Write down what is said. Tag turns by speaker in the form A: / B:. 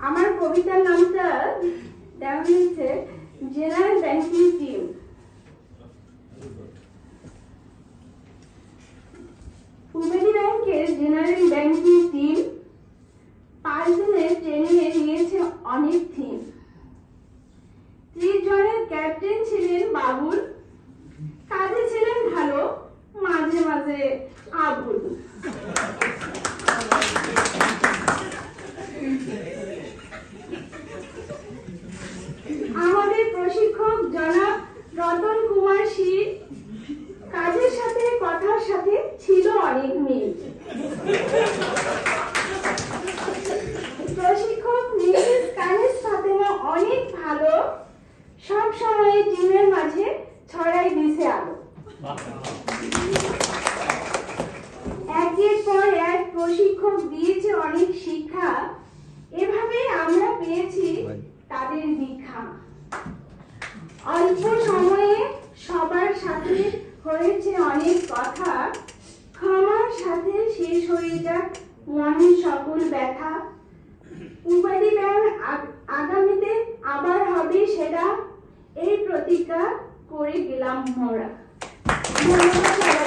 A: আমার কবিতার নামটা দেওয়া হয়েছে জেনারেল ব্যাংকিং টিম ব্যাংকের জেনারেল ব্যাংকিং টিম পাঁচ দিনের ট্রেনিংয়ে নিয়েছে অনেক থিম ত্রিশ জনের ক্যাপ্টেন ছিলেন বাবুল কাজে ছিলেন ভালো মাঝে আবুল আমাদের প্রশিক্ষক জনাব রতন কুমার শীল কাজের সাথে, কথার সাথে ছিল অনেক মিল। প্রশিক্ষক মিসেস কানিস ফাতেমা অনেক ভালো সব সময় টিমের মাঝে ছড়াই দিছে আলো। প্রশিক্ষক দিয়েছে অনেক শিক্ষা। এভাবে আমরা পেয়েছি তাদের দীক্ষা। অল্প সময়ে সবার সাথে হয়েছে অনেক কথা। ক্ষমার সাথে শেষ হয়ে যাক মনের সকল ব্যথা। উপাধি ব্যাংক আগ- আগামীতে আবার হবে সেরা। এই প্রতিজ্ঞা করে গেলাম মোরা। ধন্যবাদ।